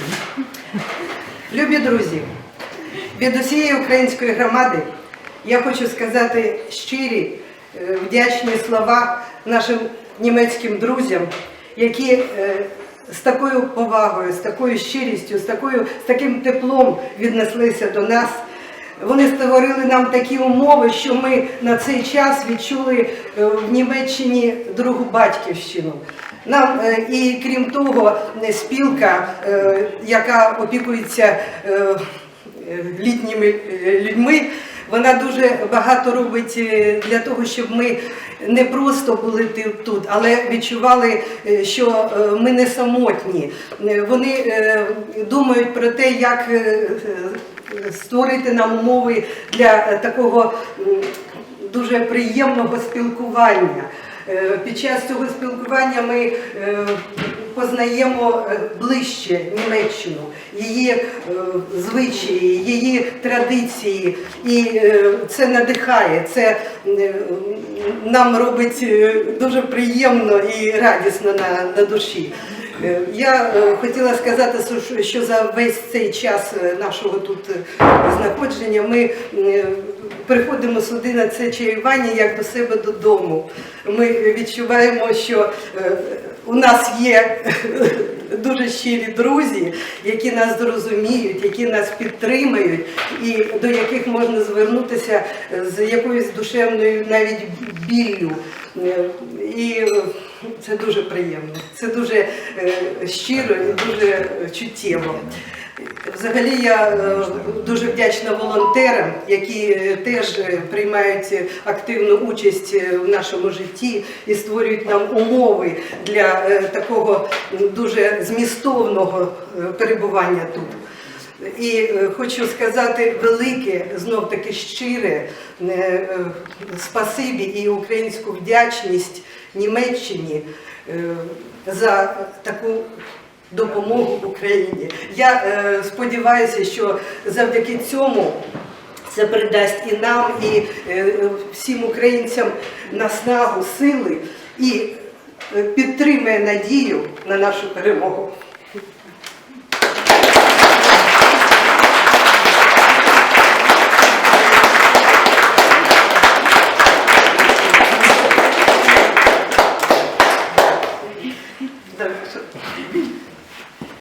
Любі друзі, від усієї української громади я хочу сказати щирі, е, вдячні слова нашим німецьким друзям, які е, з такою повагою, з такою щирістю, з, такою, з таким теплом віднеслися до нас. Вони створили нам такі умови, що ми на цей час відчули е, в Німеччині другу батьківщину. Нам е, і крім того, спілка, е, яка опікується літніми людьми, вона дуже багато робить для того, щоб ми не просто були тут, але відчували, що ми не самотні. Вони думають про те, як створити нам умови для е, такого дуже приємного спілкування. Е, Під час цього спілкування ми е, познаємо ближче Німеччину, її звичаї, її традиції, і це надихає, це нам робить дуже приємно і радісно на, на душі. Е, Я е, хотіла сказати, що- за весь цей час е, нашого тут знаходження ми приходимо сюди на це чаювання як до себе додому. Ми відчуваємо, що у нас є дуже щирі друзі, які нас зрозуміють, які нас підтримають, і до яких можна звернутися з якоюсь душевною навіть біллю. Це дуже приємно, це дуже е, щиро і дуже чуттєво. Взагалі я е, дуже вдячна волонтерам, які е, теж приймають активну участь в нашому житті і створюють нам умови для такого дуже змістовного перебування тут. І хочу сказати велике, знов таки щире спасибі і українську вдячність Німеччині е, за таку допомогу Україні. Я е, сподіваюся, що завдяки цьому це придасть і нам, і е, всім українцям наснагу, сили і підтримує надію на нашу перемогу. Grazie.